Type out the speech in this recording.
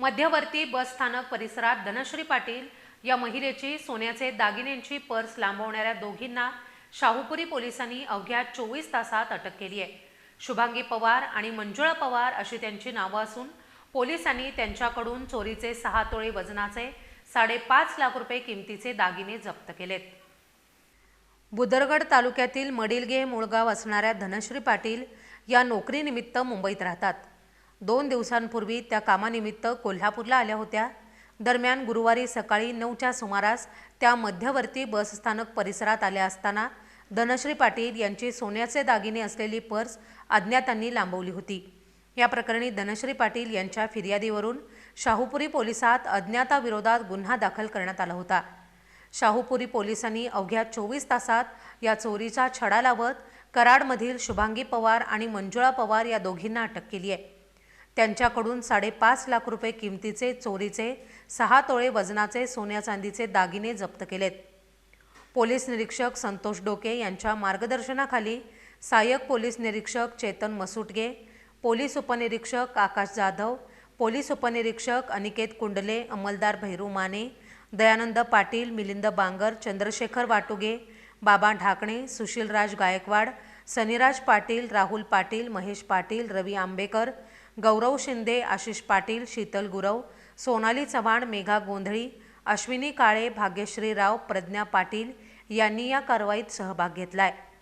मध्यवर्ती बस स्थानक परिसरात धनश्री पाटील या महिलेची सोन्याचे दागिन्यांची पर्स लांबवणाऱ्या दोघींना शाहूपुरी पोलिसांनी अवघ्या चोवीस तासात अटक केली आहे. शुभांगी पवार आणि मंजुळा पवार अशी त्यांची नावं असून पोलिसांनी त्यांच्याकडून चोरीचे सहा तोळे वजनाचे साडेपाच लाख रुपये किमतीचे दागिने जप्त केलेत. बुदरगड तालुक्यातील मडिलगे मुळगाव असणाऱ्या धनश्री पाटील या नोकरीनिमित्त मुंबईत राहतात. दोन दिवसांपूर्वी त्या कामानिमित्त कोल्हापूरला आल्या होत्या. दरम्यान गुरुवारी सकाळी नऊच्या सुमारास त्या मध्यवर्ती बसस्थानक परिसरात आल्या असताना धनश्री पाटील यांची सोन्याचे दागिने असलेली पर्स अज्ञातांनी लांबवली होती. या प्रकरणी धनश्री पाटील यांच्या फिर्यादीवरून शाहूपुरी पोलिसात अज्ञाताविरोधात गुन्हा दाखल करण्यात आला होता. शाहूपुरी पोलिसांनी अवघ्या चोवीस तासात या चोरीचा छडा लावत कराडमधील शुभांगी पवार आणि मंजुळा पवार या दोघींना अटक केली आहे. त्यांच्याकडून साडेपाच लाख रुपये किमतीचे चोरीचे सहा तोळे वजनाचे सोन्या चांदीचे दागिने जप्त केलेत. पोलीस निरीक्षक संतोष डोके यांच्या मार्गदर्शनाखाली सहाय्यक पोलीस निरीक्षक चेतन मसुटगे पोलीस उपनिरीक्षक आकाश जाधव पोलीस उपनिरीक्षक अनिकेत कुंडले अंमलदार भैरू माने दयानंद पाटील मिलिंद बांगर चंद्रशेखर वाटुगे बाबा ढाकणे सुशीलराज गायकवाड सनिराज पाटील राहुल पाटील महेश पाटील रवी आंबेकर गौरव शिंदे आशिष पाटील शीतल गुरव सोनाली चव्हाण मेघा गोंधळी अश्विनी काळे भाग्यश्री राव प्रज्ञा पाटील यांनी या कारवाईत सहभाग घेतलाय.